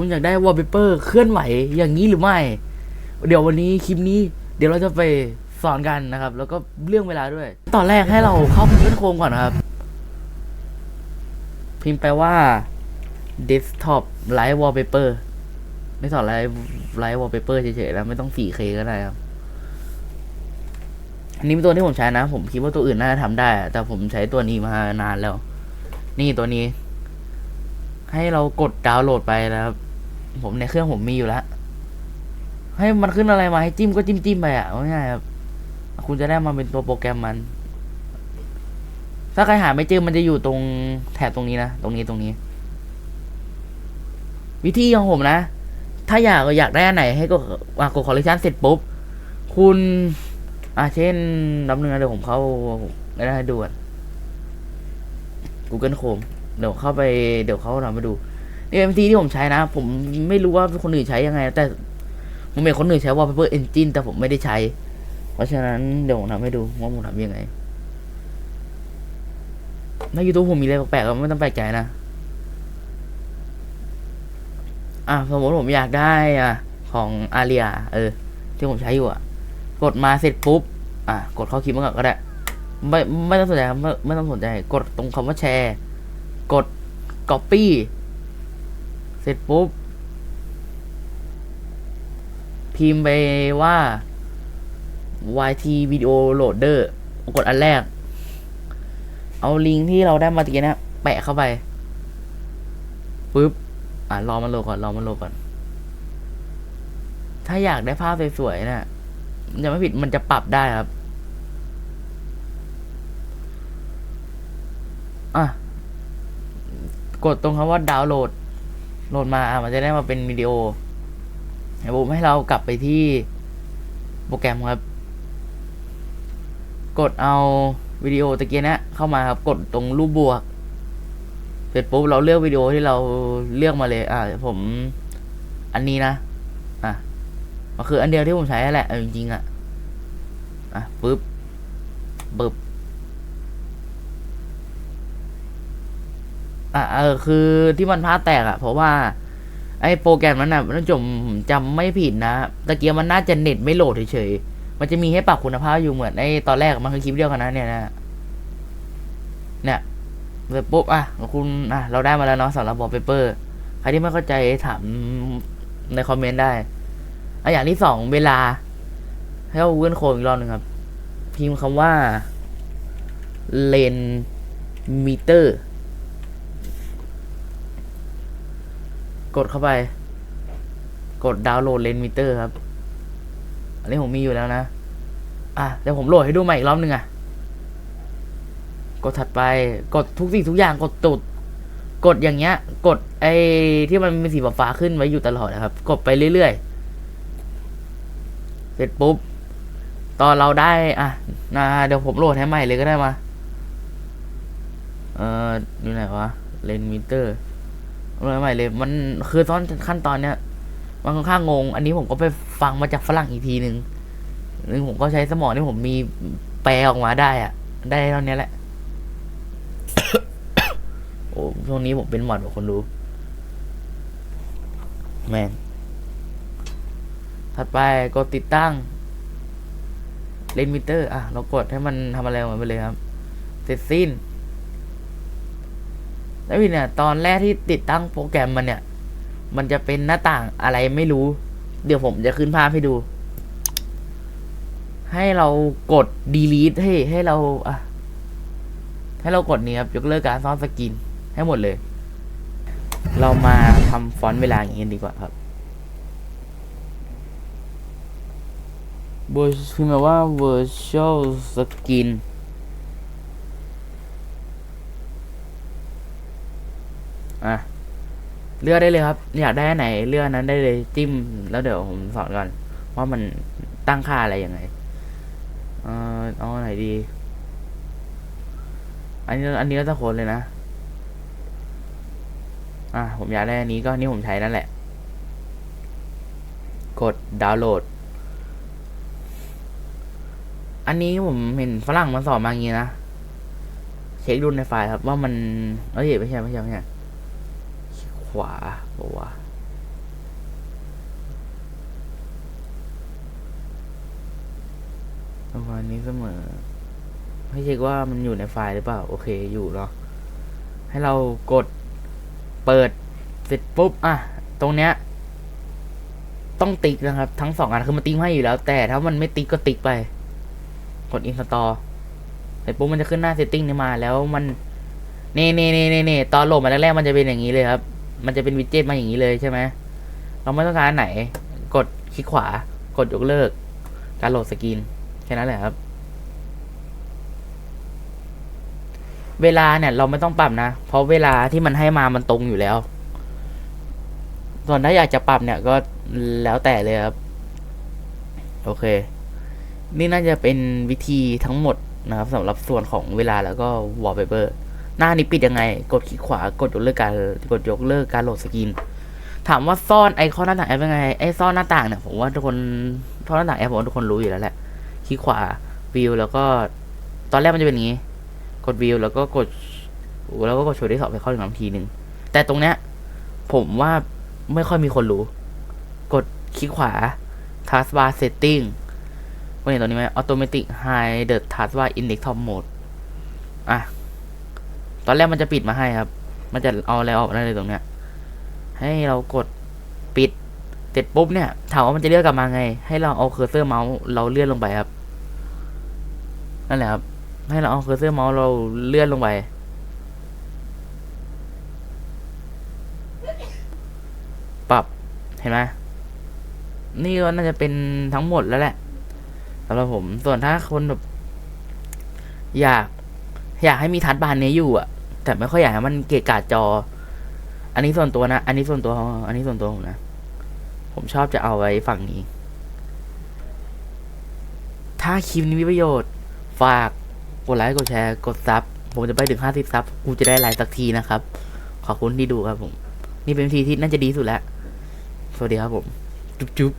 คุณอยากได้วอลเปเปอร์เคลื่อนไหวอย่างนี้หรือไม่ เดี๋ยววันนี้คลิปนี้เดี๋ยวเราจะไปสอนกันนะครับ แล้วก็เรื่องเวลาด้วย ตอนแรกให้เราเข้าไปขึ้นโครงก่อนนะครับ พิมพ์ไปว่า desktop light wallpaper ไม่สอน light light wallpaper เฉยๆแล้วไม่ต้อง 4K ก็ได้ครับ อันนี้เป็นตัวที่ผมใช้นะ ผมคิดว่าตัวอื่นน่าจะทำได้ แต่ผมใช้ตัวนี้มานานแล้ว นี่ตัวนี้ ให้เรากดดาวน์โหลดไปนะครับ ผมในเครื่องผมมีอยู่แล้ว ให้มันขึ้นอะไรมาให้จิ้มก็จิ้มจิ้มไปอะง่ายๆครับ คุณจะได้มาเป็นตัวโปรแกรมมัน ถ้าใครหาไม่เจอมันจะอยู่ตรงแถบตรงนี้นะ ตรงนี้ตรงนี้ วิธีของผมนะ ถ้าอยากอยากได้อันไหน ให้กดอะกดคอลเลคชันเสร็จปุ๊บ คุณอะเช่นน้ำเนื้อเดี๋ยวผมเข้าไม่ได้ดูอะ Google Chrome เดี๋ยวเข้าไปเดี๋ยวเขาทำมาดู นี่เป็นวิธีที่ผมใช้นะ ผมไม่รู้ว่าคนอื่นใช้ยังไง แต่ผมเห็นคนอื่นใช้ Wallpaper Engine แต่ผมไม่ได้ใช้ เพราะฉะนั้นเดี๋ยวผมทำให้ดูว่าผมทำยังไงใน YouTube ผมมีอะไรแปลกๆก็ไม่ต้องแปลกใจนะ อะสมมติผมอยากได้อะ ของอาเรียเออ ที่ผมใช้อยู่อะ กดมาเสร็จปุ๊บ อะ กดเข้าคลิปมาก่อนก็ได้ ไม่ไม่ต้องสนใจไม่ไม่ต้องสนใจ กดตรงคำว่าแชร์ กด copy ร็จปุ๊บ พิมพ์ไปว่า YT Video Loader กดอันแรก เอาลิงก์ที่เราได้มาตะกี้นะ แปะเข้าไปปุ๊บ อะ รอมันโหลดก่อน รอมันโหลดก่อน ถ้าอยากได้ภาพสวยๆนะ่ะยังไม่ผิดมันจะปรับได้ครับ อะ กดตรงคำว่าดาวน์โหลด โหลดมามันจะได้มาเป็นวิดีโอเดี๋ยวผมให้เรากลับไปที่โปรแกรมครับ กดเอาวิดีโอตะเกียนะเข้ามาครับ กดตรงรูปบวก เสร็จปุ๊บเราเลือกวิดีโอที่เราเลือกมาเลย อะผม อันนี้นะ อะมันคืออันเดียวที่ผมใช้แหละจริงๆอะ อะปึ๊บปึ๊บ อะเออคือที่มันพลาดแตกอะเพราะว่าไอ้โปรแกรมนั้นน่ะท่านผู้ชมผมจำไม่ผิดนะตะเกียบมันน่าจะเน็ตไม่โหลดเฉยๆ มันจะมีให้ปรับคุณภาพอยู่เหมือนไอ้ตอนแรกมันคือคลิปเดียวกันนะเนี่ยนะเนี่ยเสร็จปุ๊บอะคุณอะเราได้มาแล้วเนาะสำหรับบอลเปเปอร์ใครที่ไม่เข้าใจถามในคอมเมนต์ได้อะอย่างที่สองเวลา ให้เอาเว้นโคอีกรอบหนึ่งครับ พิมพ์คำว่าเลนมิเตอร์ กดเข้าไป กดดาวน์โหลดเลนมิเตอร์ครับ อันนี้ผมมีอยู่แล้วนะ อะเดี๋ยวผมโหลดให้ดูใหม่อีกรอบหนึ่งอะ กดถัดไป กดทุกสิ่งทุกอย่างกดตุด กดอย่างเงี้ย กดไอ้ที่มันเป็นสีฟ้าขึ้นไว้อยู่ตลอดนะครับ กดไปเรื่อยๆ เสร็จปุ๊บ ตอนเราได้ อะนะเดี๋ยวผมโหลดให้ใหม่เลยก็ได้มา เอ่ออยู่ไหนวะ เลนมิเตอร์ ใหม่เลยมันคือตอนขั้นตอนเนี้ยมันค่อนข้างงง อันนี้ผมก็ไปฟังมาจากฝรั่งอีกทีหนึ่งนึงผมก็ใช้สมองที่ผมมีแปลออกมาได้อะได้เท่านี้แหละ โอ้ช่วงนี้ผมเป็นหวัดกว่าคนรู้แม่งถัดไปกดติดตั้งเลนมิเตอร์ อะ เรากดให้มันทำอะไรของมันไปเลยครับ เสร็จสิ้น แล้วเนี่ยตอนแรกที่ติดตั้งโปรแกรมมันเนี่ย มันจะเป็นหน้าต่างอะไรไม่รู้ เดี๋ยวผมจะขึ้นภาพให้ดู ให้เรากด delete ให้ให้เราอะให้เรากดนี้ครับยกเลิกการซ่อนสกินให้หมดเลย เรามาทำฟอนต์เวลาอย่างนี้ดีกว่าครับบทพิมพ์มาว่า virtual skin อะเลือกได้เลยครับ อยากได้ไหนเลือกอันนั้นได้เลยจิ้ม แล้วเดี๋ยวผมสอนก่อนว่ามันตั้งค่าอะไรยังไงเออเอาไหนดี อันนี้อันนี้แล้วแต่คนเลยนะอะผมอยากได้อันนี้ก็นนี่ผมใช้นั่นแหละ กดดาวน์โหลด อันนี้ผมเห็นฝรั่งมันสอนมาอย่างนี้นะ เช็คดูในไฟล์ครับว่ามันเอ้ยไม่ใช่ไม่ใช่ไม่ใช่ ขวาบอกว่าประมาณนี้เสมอ ให้เช็คว่ามันอยู่ในไฟล์หรือเปล่า โอเคอยู่เนาะให้เรากดเปิดเสร็จปุ๊บ อะ ตรงเนี้ย ต้องติ๊กนะครับ ทั้งสองอันคือมันติ๊กให้อยู่แล้ว แต่ถ้ามันไม่ติ๊กก็ติ๊กไป กดอินสตอลเสร็จปุ๊บมันจะขึ้นหน้าเซตติ้งนี้มา แล้วมันเน่เน่เน่เน่ตอนโหลดมาแรกๆมันจะเป็นอย่างนี้เลยครับ มันจะเป็นวิดเจ็ตมาอย่างนี้เลยใช่ไหมเราไม่ต้องการไหน กดคลิกขวา กดยกเลิก การโหลดสกรีนแค่นั้นแหละครับ เวลาเนี่ย เราไม่ต้องปรับนะ เพราะเวลาที่มันให้มามันตรงอยู่แล้ว ส่วนถ้าอยากจะปรับเนี่ยก็แล้วแต่เลยครับ โอเค นี่น่าจะเป็นวิธีทั้งหมดนะครับสำหรับส่วนของเวลาแล้วก็ wallpaper หน้านี้ปิดยังไง กดคลิกขวากดยกเลิกการกดยกเลิกการโหลดสกรีนถามว่าซ่อนไอคอนหน้าต่างแอปยังไงไอซ่อนหน้าต่างเนี่ยผมว่าทุกคนซ่อนหน้าต่างแอปผมว่าทุกคนรู้อยู่แล้วแหละคลิกขวาวิวแล้วก็ตอนแรกมันจะเป็นอย่างนี้ กดวิวแล้วก็กดแล้วก็กดโชว์ที่สอบไปเข้าถึงน้ำทีหนึ่งแต่ตรงเนี้ยผมว่าไม่ค่อยมีคนรู้ กดคลิกขวา taskbar setting คุณเห็นตรงนี้ไหม automatic hide the taskbar index top mode อะ ตอนแรกมันจะปิดมาให้ครับ มันจะเอาอะไรออกได้เลยตรงเนี้ย ให้เรากดปิด เสร็จปุ๊บเนี่ย ถามว่ามันจะเลื่อนกลับมาไง ให้เราเอาเคอร์เซอร์เมาส์เราเลื่อนลงไปครับ นั่นแหละครับ ให้เราเอาเคอร์เซอร์เมาส์เราเลื่อนลงไป ปรับ เห็นไหมนี่ก็น่าจะเป็นทั้งหมดแล้วแหละสำหรับผม ส่วนถ้าคนแบบอยาก อยากให้มีทัชบานนี้อยู่อะ แต่ไม่ค่อยอยากให้มันเกะกะจอ อันนี้ส่วนตัวนะ อันนี้ส่วนตัว อันนี้ส่วนตัวผมนะ ผมชอบจะเอาไว้ฝั่งนี้ ถ้าคลิปนี้มีประโยชน์ ฝากกดไลค์ กดแชร์ กดซับ ผมจะไปถึงห้าสิบซับ กูจะได้ไลค์สักทีนะครับ ขอบคุณที่ดูครับผม นี่เป็นวิธีที่น่าจะดีสุดแล้ว สวัสดีครับผม จุ๊บจุ๊บ